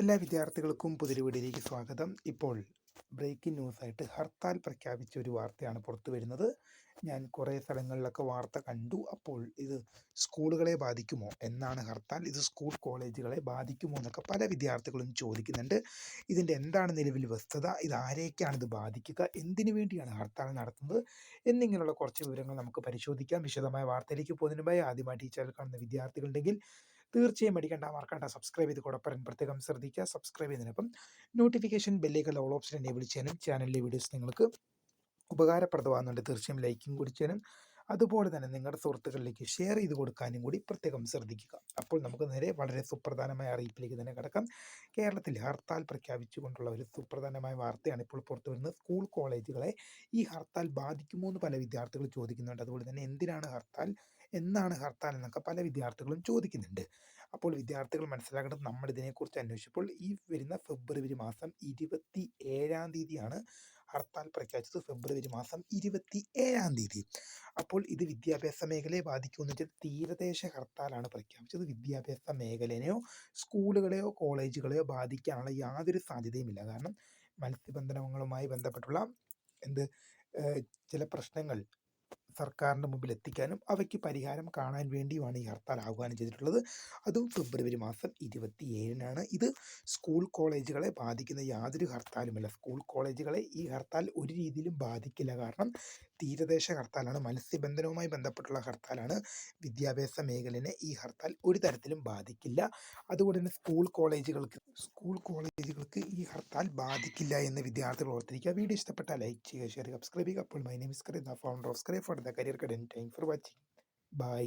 എല്ലാ വിദ്യാർത്ഥികൾക്കും പുതിയൊരു വീഡിയോയിലേക്ക് സ്വാഗതം. ഇപ്പോൾ ബ്രേക്കിംഗ് ന്യൂസായിട്ട് ഹർത്താൽ പ്രഖ്യാപിച്ച ഒരു വാർത്തയാണ് പുറത്തു വരുന്നത്. ഞാൻ കുറേ സ്ഥലങ്ങളിലൊക്കെ വാർത്ത കണ്ടു. അപ്പോൾ ഇത് സ്കൂളുകളെ ബാധിക്കുമോ എന്നാണ് ഹർത്താൽ. ഇത് സ്കൂൾ കോളേജുകളെ ബാധിക്കുമോ എന്നൊക്കെ പല വിദ്യാർത്ഥികളും ചോദിക്കുന്നുണ്ട്. ഇതിന്റെ എന്താണ് നിലവിൽ വസ്തുത? ഇത് ആരെയൊക്കെയാണ് ഇത് ബാധിക്കുക? എന്തിനു വേണ്ടിയാണ് ഹർത്താൽ നടത്തുന്നത്? എന്നിങ്ങനെയുള്ള കുറച്ച് വിവരങ്ങൾ നമുക്ക് പരിശോധിക്കാം. വിശദമായ വാർത്തയിലേക്ക് പോകുന്നതിന് മുമ്പായി ആദ്യമായിട്ട് ചാനൽ കാണുന്ന വിദ്യാർത്ഥികളുണ്ടെങ്കിൽ തീർച്ചയായും അടിക്കേണ്ട മറക്കണ്ട. സബ്സ്ക്രൈബ് ചെയ്ത് കൂടപ്പരൻ പ്രത്യേകം ശ്രദ്ധിക്കുക. സബ്സ്ക്രൈബ് ചെയ്തതിനൊപ്പം നോട്ടിഫിക്കേഷൻ ബെല്ലേക്കുള്ള ഓൾ ഓപ്ഷൻ എനേബിൾ ചെയ്യാനും ചാനലിലെ വീഡിയോസ് നിങ്ങൾക്ക് ഉപകാരപ്രദമാകുന്നുണ്ട്. തീർച്ചയായും ലൈക്കും കൂടി ചെയ്യാനും അതുപോലെ തന്നെ നിങ്ങളുടെ സുഹൃത്തുക്കളിലേക്ക് ഷെയർ ചെയ്ത് കൊടുക്കാനും കൂടി പ്രത്യേകം ശ്രദ്ധിക്കുക. അപ്പോൾ നമുക്ക് നേരെ വളരെ സുപ്രധാനമായ അറിയിപ്പിലേക്ക് തന്നെ കിടക്കാം. കേരളത്തിൽ ഹർത്താൽ പ്രഖ്യാപിച്ചുകൊണ്ടുള്ള ഒരു സുപ്രധാനമായ വാർത്തയാണ് ഇപ്പോൾ പുറത്തു വരുന്നത്. സ്കൂൾ കോളേജുകളെ ഈ ഹർത്താൽ ബാധിക്കുമോ എന്ന് പല വിദ്യാർത്ഥികൾ ചോദിക്കുന്നുണ്ട്. അതുപോലെ തന്നെ എന്തിനാണ് ഹർത്താൽ എന്നാണ് ഹർത്താൽ എന്നൊക്കെ പല വിദ്യാർത്ഥികളും ചോദിക്കുന്നുണ്ട്. അപ്പോൾ വിദ്യാർത്ഥികൾ മനസ്സിലാക്കേണ്ടത് നമ്മൾ ഇതിനെക്കുറിച്ച് അന്വേഷിച്ചപ്പോൾ ഈ വരുന്ന ഫെബ്രുവരി മാസം ഇരുപത്തി ഏഴാം തീയതിയാണ് ഹർത്താൽ പ്രഖ്യാപിച്ചത് ഫെബ്രുവരി മാസം ഇരുപത്തി ഏഴാം തീയതി. അപ്പോൾ ഇത് വിദ്യാഭ്യാസ മേഖലയെ ബാധിക്കുമെന്ന് വെച്ചാൽ തീരദേശ ഹർത്താലാണ് പ്രഖ്യാപിച്ചത്. വിദ്യാഭ്യാസ മേഖലയെയോ സ്കൂളുകളെയോ കോളേജുകളെയോ ബാധിക്കാനുള്ള യാതൊരു സാധ്യതയുമില്ല. കാരണം മത്സ്യബന്ധനങ്ങളുമായി ബന്ധപ്പെട്ടുള്ള എന്ത് ചില പ്രശ്നങ്ങൾ സർക്കാരിന്റെ മുമ്പിൽ എത്തിക്കാനും അവയ്ക്ക് പരിഹാരം കാണാൻ വേണ്ടിയുമാണ് ഈ ഹർത്താൽ ആഹ്വാനം ചെയ്തിട്ടുള്ളത്. അതും ഫെബ്രുവരി മാസം ഇരുപത്തി ഏഴിനാണ് ഇത് സ്കൂൾ കോളേജുകളെ ബാധിക്കുന്ന യാതൊരു ഹർത്താലുമല്ല. സ്കൂൾ കോളേജുകളെ ഈ ഹർത്താൽ ഒരു രീതിയിലും ബാധിക്കില്ല. കാരണം തീരദേശ ഹർത്താലാണ് മത്സ്യബന്ധനവുമായി ബന്ധപ്പെട്ടുള്ള ഹർത്താലാണ്. വിദ്യാഭ്യാസ മേഖലയെ ഈ ഹർത്താൽ ഒരു തരത്തിലും ബാധിക്കില്ല. അതുകൊണ്ട് തന്നെ സ്കൂൾ കോളേജുകൾക്ക് സ്കൂൾ കോളേജുകൾക്ക് ഈ ഹർത്താൽ ബാധിക്കില്ല എന്ന് വിദ്യാർത്ഥികൾ ഓർത്തിരിക്കുക. വീഡിയോ ഇഷ്ടപ്പെട്ടാൽ ലൈക്ക് ചെയ്യുക ഷെയർ സബ്സ്ക്രൈബ് ചെയ്യുക. അപ്പോൾ my name the founder of scry for the career guidance thank for watching bye